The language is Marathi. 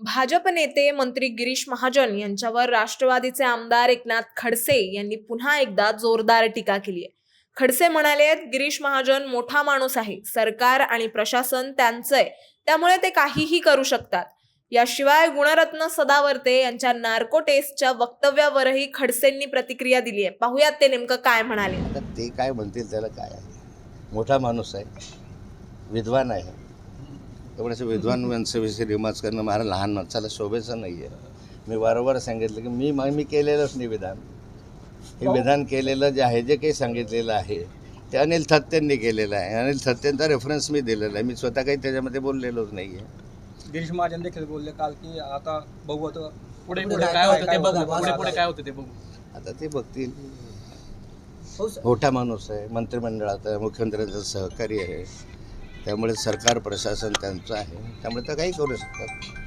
भाजप नेते मंत्री गिरीश महाजन यांच्यावर राष्ट्रवादीचे आमदार एकनाथ खडसे यांनी पुन्हा एकदा जोरदार टीका केली आहे. खडसे म्हणाले गिरीश महाजन मोठा माणूस आहे सरकार आणि प्रशासन त्यांचं आहे त्यामुळे ते काहीही करू शकतात. याशिवाय गुणरत्न सदावर्ते यांच्या नार्को टेस्टच्या वक्तव्यावरही खडसेंनी प्रतिक्रिया दिली आहे. पाहुयात ते नेमकं काय म्हणाले. ते काय म्हणतील त्याला काय मोठा माणूस आहे विद्वान आहे. त्यामुळे असं विद्वान माणसाविषयी रिमार्क्स करणं मला लहान माणसाला शोभेचं नाही आहे मी वारंवार सांगितलं की मी मग मी केलेलंच नाही विधान हे विधान केलेलं जे आहे जे काही सांगितलेलं आहे ते अनिल थत्तेंनी केलेलं आहे. अनिल थत्तेंचा रेफरन्स मी दिलेला आहे. मी स्वतः काही त्याच्यामध्ये बोललेलोच नाही आहे गिरीश महाजन देखील बोलले काल की आता बघू आता पुढे पुढे काय होतं ते बघू. पुढे पुढे काय होतं ते बघू. आता ते बघतील. मोठा माणूस आहे मंत्रिमंडळात आहे मुख्यमंत्र्यांचं सहकारी आहे. त्यामुळे सरकार प्रशासन त्यांचं आहे. त्यामुळे त्या काही करू शकतात.